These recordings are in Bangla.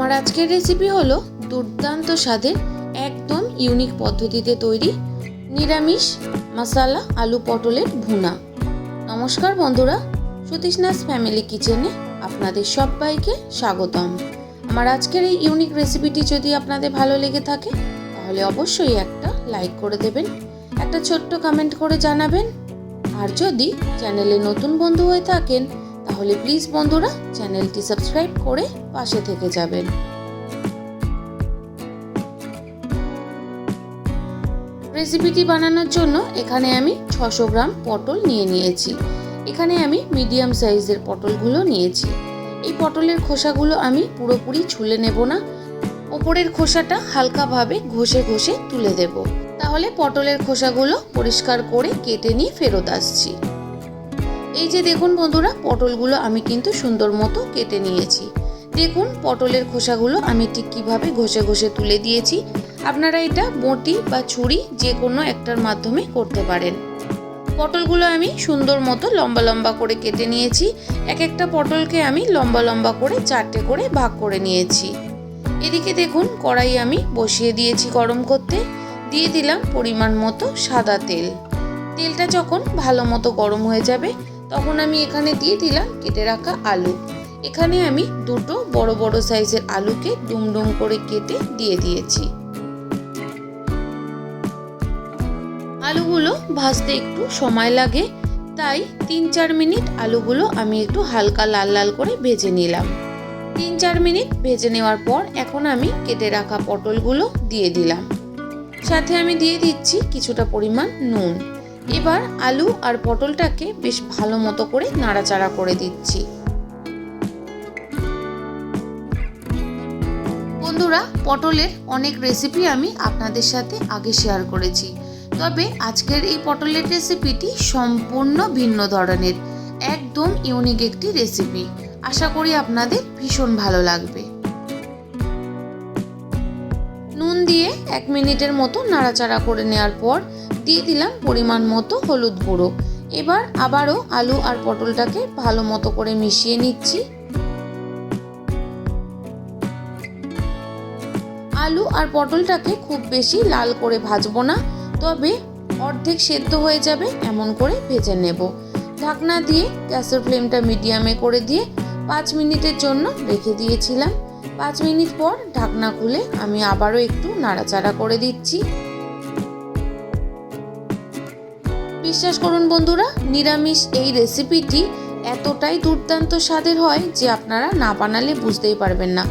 আমার আজকের রেসিপি হলো দুর্দান্ত স্বাদের একদম ইউনিক পদ্ধতিতে তৈরি নিরামিষ মশালা আলু পটলের ভুনা। নমস্কার বন্ধুরা সুতৃষ্ণাস ফ্যামিলি কিচেনে আপনাদের সবাইকে স্বাগতম। আমার আজকের এই ইউনিক রেসিপিটি যদি আপনাদের ভালো লেগে থাকে, তাহলে অবশ্যই একটা লাইক করে দেবেন, একটা ছোট্ট কমেন্ট করে জানাবেন। আর যদি চ্যানেলে নতুন বন্ধু হয়ে থাকেন তাহলে প্লিজ বন্ধুরা চ্যানেলটি সাবস্ক্রাইব করে পাশে থেকে যাবেন। রেসিপিটি বানানোর জন্য এখানে আমি ছশো গ্রাম পটল নিয়ে নিয়েছি। এখানে আমি মিডিয়াম সাইজের পটলগুলো নিয়েছি। এই পটলের খোসাগুলো আমি পুরোপুরি ছুলে নেব না। ওপরের খোসাটা হালকাভাবে ঘষে ঘষে তুলে দেব। তাহলে পটলের খোসাগুলো পরিষ্কার করে কেটে নিয়ে ফেরত আসছি। এই যে দেখুন বন্ধুরা, পটলগুলো আমি কিন্তু সুন্দর মতো কেটে নিয়েছি। দেখুন পটলের খোসাগুলো আমি ঠিক কীভাবে ঘষে ঘষে তুলে দিয়েছি। আপনারা এটা বটি বা ছুরি যে কোনো একটার মাধ্যমে করতে পারেন। পটলগুলো আমি সুন্দর মতো লম্বা লম্বা করে কেটে নিয়েছি। এক একটা পটলকে আমি লম্বা লম্বা করে চারটে করে ভাগ করে নিয়েছি। এদিকে দেখুন কড়াই আমি বসিয়ে দিয়েছি গরম করতে। দিয়ে দিলাম পরিমাণ মতো সাদা তেল। তেলটা যখন ভালো মতো গরম হয়ে যাবে তখন আমি এখানে দিয়ে দিলাম কেটে রাখা আলু। এখানে আমি দুটো বড় বড় সাইজের আলুকে ডুম ডুম করে কেটে দিয়ে দিয়েছি। আলুগুলো ভাজতে একটু সময় লাগে, তাই তিন চার মিনিট আলুগুলো আমি একটু হালকা লাল লাল করে ভেজে নিলাম। তিন চার মিনিট ভেজে নেওয়ার পর এখন আমি কেটে রাখা পটলগুলো দিয়ে দিলাম। সাথে আমি দিয়ে দিচ্ছি কিছুটা পরিমাণ নুন। এবার আলু আর পটলটাকে বেশ ভালো মতো করে নাড়াচাড়া করে দিচ্ছি। বন্ধুরা, পটলের অনেক রেসিপি আমি আপনাদের সাথে আগে শেয়ার করেছি। তবে আজকের এই পটলের রেসিপিটি সম্পূর্ণ ভিন্ন ধরনের, একদম ইউনিক একটি রেসিপি আশা করি আপনাদের ভীষণ ভালো লাগবে। নুন দিয়ে এক মিনিটের মতো নাড়াচাড়া করে নেওয়ার পর দিয়ে দিলাম পরিমাণ মতো হলুদ গুঁড়ো। এবার আবারও আলু আর পটলটাকে ভালো মতো করে মিশিয়ে নিচ্ছি। আলু আর পটলটাকে খুব বেশি লাল করে ভাজবো না, তবে অর্ধেক সেদ্ধ হয়ে যাবে এমন করে ভেজে নেব। ঢাকনা দিয়ে গ্যাসের ফ্লেমটা মিডিয়ামে করে দিয়ে পাঁচ মিনিটের জন্য রেখে দিয়েছিলাম। পাঁচ মিনিট পর ঢাকনা খুলে আমি আবারও একটু নাড়াচাড়া করে দিচ্ছি। বিশ্বাস করুন বন্ধুরা, নিরামিষ এই রেসিপিটি এতটাই দুর্দান্ত স্বাদের হয় যে আপনারা না বানালে বুঝতেই পারবেন না।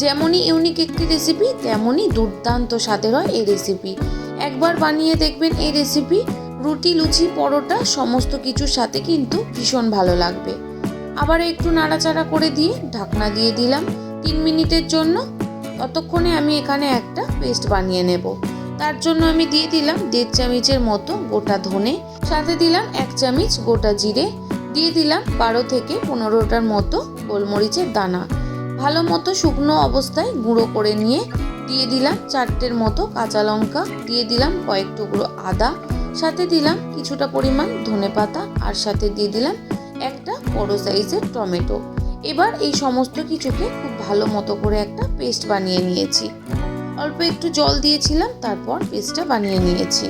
যেমনই ইউনিক একটি রেসিপি, তেমনই দুর্দান্ত স্বাদের হয় এই রেসিপি। একবার বানিয়ে দেখবেন এই রেসিপি, রুটি, লুচি, পরোটা, সমস্ত কিছুর সাথে কিন্তু ভীষণ ভালো লাগবে। আবার একটু নাড়াচাড়া করে দিয়ে ঢাকনা দিয়ে দিলাম। তিন মিনিটের জন্য ততক্ষণে আমি এখানে একটা পেস্ট বানিয়ে নেব। তার জন্য আমি দিয়ে দিলাম দেড় চামচের মতো গোটা ধনে, সাথে দিলাম এক চামচ গোটা জিরে, দিয়ে দিলাম বারো থেকে পনেরোটার মতো গোলমরিচের দানা। ভালো মতো শুকনো অবস্থায় গুঁড়ো করে নিয়ে দিয়ে দিলাম চারটের মতো কাঁচা লঙ্কা, দিয়ে দিলাম কয়েক টুকরো আদা, সাথে দিলাম কিছুটা পরিমাণ ধনে পাতা আর সাথে দিয়ে দিলাম একটা বড় সাইজের টমেটো। এবার এই সমস্ত কিছুকে খুব ভালো মতো করে একটা পেস্ট বানিয়ে নিয়েছি। অল্প একটু জল দিয়েছিলাম, তারপর পেস্টটা বানিয়ে নিয়েছি।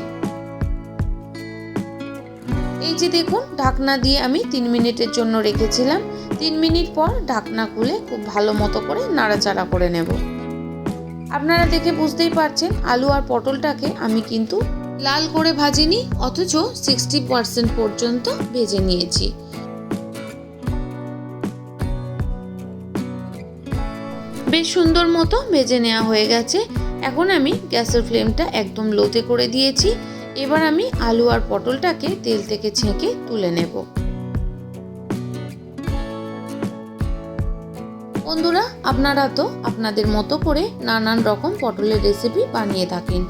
এই যে দেখুন, ঢাকনা দিয়ে আমি তিন মিনিটের জন্য রেখেছিলাম। তিন মিনিট পর ঢাকনা খুলে খুব ভালো মতো করে নাড়াচাড়া করে নেব। আপনারা দেখে বুঝতেই পারছেন, আলু আর পটলটাকে আমি কিন্তু লাল করে ভাজিনি, অথচ সিক্সটি পার্সেন্ট পর্যন্ত ভেজে নিয়েছি। বেশ সুন্দর মতো ভেজে নেওয়া হয়ে গেছে। এখন আমি গ্যাসের ফ্লেমটা একদম লোতে করে দিয়েছি। এবার আমি আলু আর পটলটাকে তেল থেকে ছেঁকে তুলে নেব। বন্ধুরা, আপনারা তো আপনাদের মতো করে নানান রকম পটলের রেসিপি বানিয়ে থাকেন।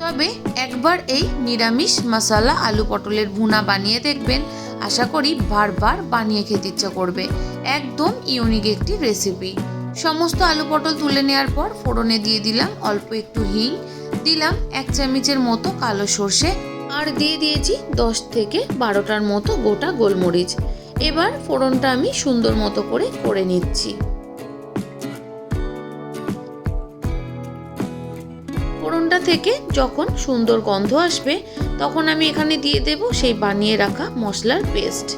তবে একবার এই নিরামিষ মশালা আলু পটলের ভুনা বানিয়ে দেখবেন। আশা করি বারবার বানিয়ে খেতে ইচ্ছা করবে। একদম ইউনিক একটি রেসিপি। সমস্ত আলু পটল তুলে নেওয়ার পর ফোড়নে দিয়ে দিলাম অল্প একটু হিং। দিলাম এক চামচের মতো কালো সর্ষে। আর দিয়ে দিয়েছি দশ থেকে বারোটার মতো গোটা গোলমরিচ। এবার ফোড়নটা আমি সুন্দর মতো করে করে নিচ্ছি। ফোড়নটা থেকে যখন সুন্দর গন্ধ আসবে, তখন আমি এখানে দিয়ে দেব সেই বানিয়ে রাখা মশলার পেস্ট।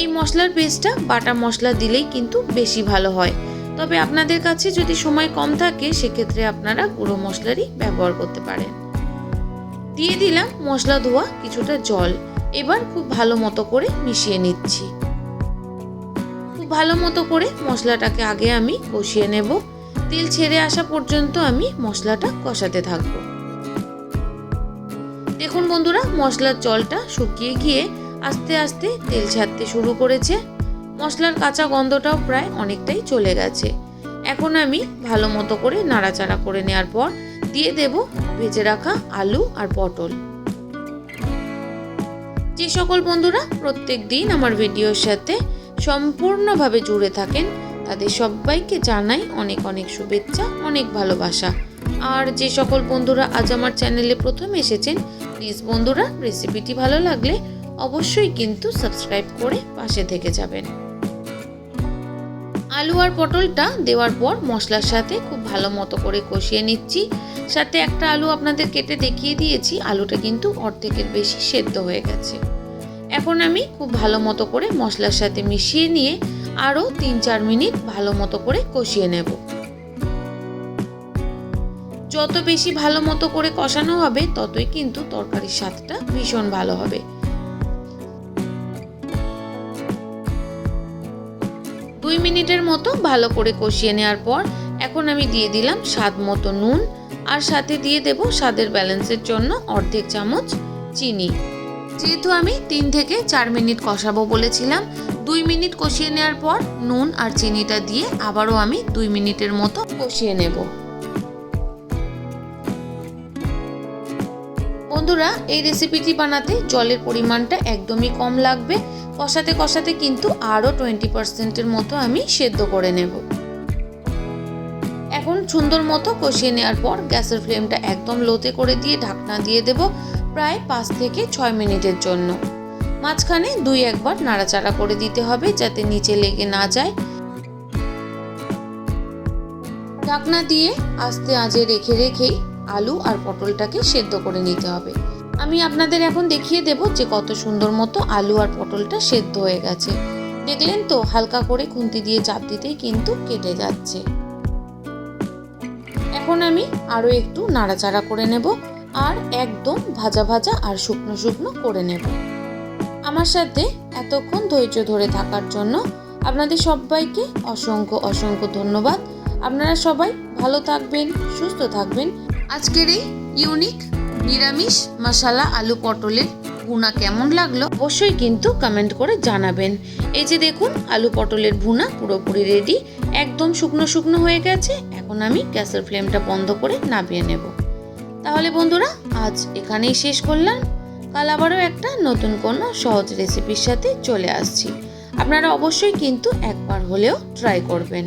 এই মশলার পেস্টটা বাটা মশলা দিলেই কিন্তু বেশি ভালো হয়। তবে আপনাদের কাছে যদি সময় কম থাকে, সেক্ষেত্রে আপনারা গুঁড়ো মশলারই ব্যবহার করতে পারেন। দিয়ে দিলাম মশলা ধোয়া, কিছুটা জল। এবার খুব ভালো মতো করে মিশিয়ে নিচ্ছি। খুব ভালো মতো করে মশলাটাকে আগে আমি কষিয়ে নেব। তেল ছেড়ে আসা পর্যন্ত আমি মশলাটা কষাতে থাকব। দেখুন বন্ধুরা, মশলার জলটা শুকিয়ে গিয়ে আস্তে আস্তে তেল ছাড়তে শুরু করেছে। মশলার কাঁচা গন্ধটাও প্রায় অনেকটাই চলে গেছে। এখন আমি ভালো মতো করে নাড়াচাড়া করে নেওয়ার পর দিয়ে দেব ভেজে রাখা আলু আর পটল। যে সকল বন্ধুরা প্রত্যেক দিন আমার ভিডিওর সাথে সম্পূর্ণভাবে জুড়ে থাকেন, তাদের সবাইকে জানাই অনেক অনেক শুভেচ্ছা, অনেক ভালোবাসা। আর যে সকল বন্ধুরা আজ আমার চ্যানেলে প্রথম এসেছেন, প্লিজ বন্ধুরা, রেসিপিটি ভালো লাগলে অবশ্যই কিন্তু সাবস্ক্রাইব করে পাশে থেকে যাবেন। আলু আর পটলটা দেওয়ার পর মশলার সাথে খুব ভালো মতো করে কষিয়ে নিচ্ছি। সাথে একটা আলু আপনাদের কেটে দেখিয়ে দিয়েছি, আলুটা কিন্তু অর্ধেকের বেশি সেদ্ধ হয়ে গেছে। এখন আমি খুব ভালো মতো করে মশলার সাথে মিশিয়ে নিয়ে আরও তিন চার মিনিট ভালো মতো করে কষিয়ে নেব। যত বেশি ভালো মতো করে কষানো হবে, ততই কিন্তু তরকারির স্বাদটা ভীষণ ভালো হবে। দুই মিনিটের মতো ভালো করে কষিয়ে নেওয়ার পর এখন আমি দিয়ে দিলাম স্বাদ মতো নুন আর সাথে দিয়ে দেব স্বাদের ব্যালেন্সের জন্য অর্ধেক চামচ চিনি। যেহেতু আমি তিন থেকে চার মিনিট কষাবো বলেছিলাম, দুই মিনিট কষিয়ে নেওয়ার পর নুন আর চিনিটা দিয়ে আবারও আমি দুই মিনিটের মতো কষিয়ে নেব। বন্ধুরা, এই রেসিপিটি বানাতে জলের পরিমাণটা একদমই কম লাগবে। কষাতে কষাতে কিন্তু আরও টোয়েন্টি পার্সেন্টের মতো আমি সেদ্ধ করে নেব। এখন সুন্দর মতো কষিয়ে নেওয়ার পর গ্যাসের ফ্লেমটা একদম লোতে করে দিয়ে ঢাকনা দিয়ে দেব প্রায় পাঁচ থেকে ছয় মিনিটের জন্য। মাঝখানে দুই একবার নাড়াচাড়া করে দিতে হবে যাতে নিচে লেগে না যায়। ঢাকনা দিয়ে আস্তে আজে রেখে রেখেই আলু আর পটলটাকে সেদ্ধ করে নিতে হবে। আমি আপনাদের এখন দেখিয়ে দেব যে কত সুন্দর মতো আলু আর পটলটা সেদ্ধ হয়ে গেছে। দেখলেন তো, হালকা করে খুন্তি দিয়ে চাপ দিতেই কিন্তু কেটে যাচ্ছে। এখন আমি আরও একটু নাড়াচাড়া করে নেব আর একদম ভাজা ভাজা আর শুকনো শুকনো করে নেব। আমার সাথে এতক্ষণ ধৈর্য ধরে থাকার জন্য আপনাদের সবাইকে অসংখ্য অসংখ্য ধন্যবাদ। আপনারা সবাই ভালো থাকবেন, সুস্থ থাকবেন। আজকের এই ইউনিক নিরামিষ মশালা আলু পটলের ভুনা কেমন লাগল অবশ্যই কিন্তু কমেন্ট করে জানাবেন। এই যে দেখুন, আলু পটলের ভুনা পুরোপুরি রেডি একদম শুকনো শুকনো হয়ে গেছে। এখন আমি গ্যাসের ফ্লেমটা বন্ধ করে নামিয়ে নেব। তাহলে বন্ধুরা, আজ এখানেই শেষ করলাম। কাল আবারও একটা নতুন কোনো সহজ রেসিপির সাথে চলে আসছি। আপনারা অবশ্যই কিন্তু একবার হলেও ট্রাই করবেন।